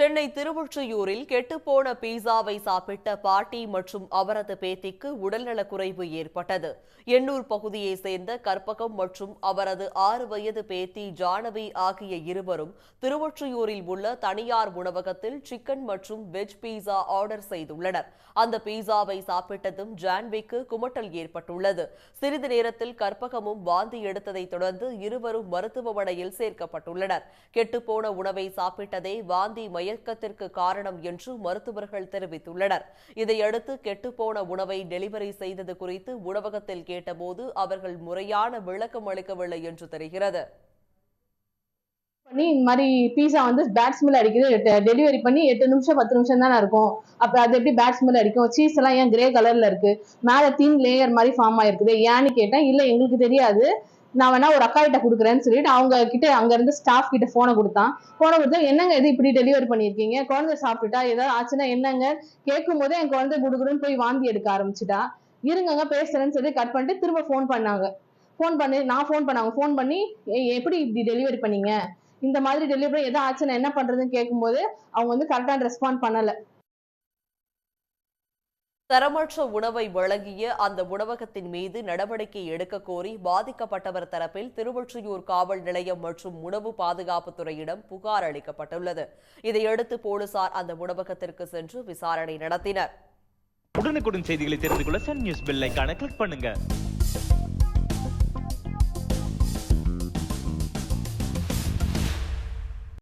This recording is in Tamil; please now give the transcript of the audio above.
சென்னை திருவொற்றியூரில் கெட்டுப்போன பீஸாவை சாப்பிட்ட பாட்டி மற்றும் அவரது பேத்திக்கு உடல்நலக்குறைவு ஏற்பட்டது. எண்ணூர் பகுதியைச் சேர்ந்த கற்பகம் மற்றும் அவரது ஆறு வயது பேத்தி ஜானவி ஆகிய இருவரும் திருவொற்றியூரில் உள்ள தனியார் உணவகத்தில் சிக்கன் மற்றும் வெஜ் பீஸா ஆர்டர் செய்துள்ளனர். அந்த பீஸாவை சாப்பிட்டதும் ஜான்விக்கு குமட்டல் ஏற்பட்டுள்ளது. சிறிது நேரத்தில் கற்பகமும் வாந்தி எடுத்ததைத் தொடர்ந்து இருவரும் மருத்துவமனையில் சேர்க்கப்பட்டுள்ளனர். கெட்டுப்போன உணவை சாப்பிட்டதே வாந்தி மயக்கத்திற்கு காரணம் என்று மருத்துவர்கள் தெரிவித்துள்ளனர். இதையடுத்து கெட்டுப்போன உணவை டெலிவரி செய்தது குறித்து உணவகத்தில் கேட்டபோது அவர்கள் முறையான விளக்கம் அளிக்கவில்லை என்று தெரிகிறது. பண்ணி இந்த மாதிரி பீஸா வந்து பேட் ஸ்மெல் அடிக்குது. டெலிவரி பண்ணி எட்டு நிமிஷம் பத்து நிமிஷம் தானே இருக்கும். அப்போ அது எப்படி பேட் ஸ்மெல் அடிக்கும்? சீஸ் எல்லாம் ஏன் கிரே கலர்ல இருக்கு? மேலே தீன் லேயர் மாதிரி ஃபார்ம் ஆயிருக்குது. ஏன்னு கேட்டேன். இல்லை எங்களுக்கு தெரியாது. நான் வேணா ஒரு அக்கா கிட்ட கொடுக்குறேன்னு சொல்லிட்டு அவங்க கிட்ட அங்க இருந்து ஸ்டாஃப் கிட்ட போனை கொடுத்தான். போனை கொடுத்தா என்னங்க இது இப்படி டெலிவரி பண்ணியிருக்கீங்க? குழந்தை சாப்பிட்டுட்டா ஏதாவது ஆச்சுன்னா என்னங்க? கேட்கும் போதே என் குழந்தை குடுகுடுன்னு போய் வாந்தி எடுக்க ஆரம்பிச்சுட்டா. இருங்கங்க பேசுறேன்னு சொல்லி கட் பண்ணிட்டு திரும்ப ஃபோன் பண்ணாங்க. ஃபோன் பண்ணி நான் ஃபோன் பண்ணாங்க ஃபோன் பண்ணி எப்படி இப்படி டெலிவரி பண்ணீங்க? இந்த மாதிரி டெலிவரி எதாவது ஆச்சுன்னா என்ன பண்றதுன்னு கேட்கும்போது அவங்க வந்து கரெக்டான ரெஸ்பாண்ட் பண்ணல. தரமற்ற உணவை வழங்கிய அந்த உணவகத்தின் மீது நடவடிக்கை எடுக்க கோரி பாதிக்கப்பட்டவர் தரப்பில் திருவொற்றியூர் காவல் நிலையம் மற்றும் உணவு பாதுகாப்புத்துறையிடம் புகார் அளிக்கப்பட்டுள்ளது. இதையடுத்து போலீசார் அந்த உணவகத்திற்கு சென்று விசாரணை நடத்தினர். உடனுக்குடன் செய்திகளை தெரிந்து கொள்ள சன் நியூஸ் பெல் கிளிக் பண்ணுங்க.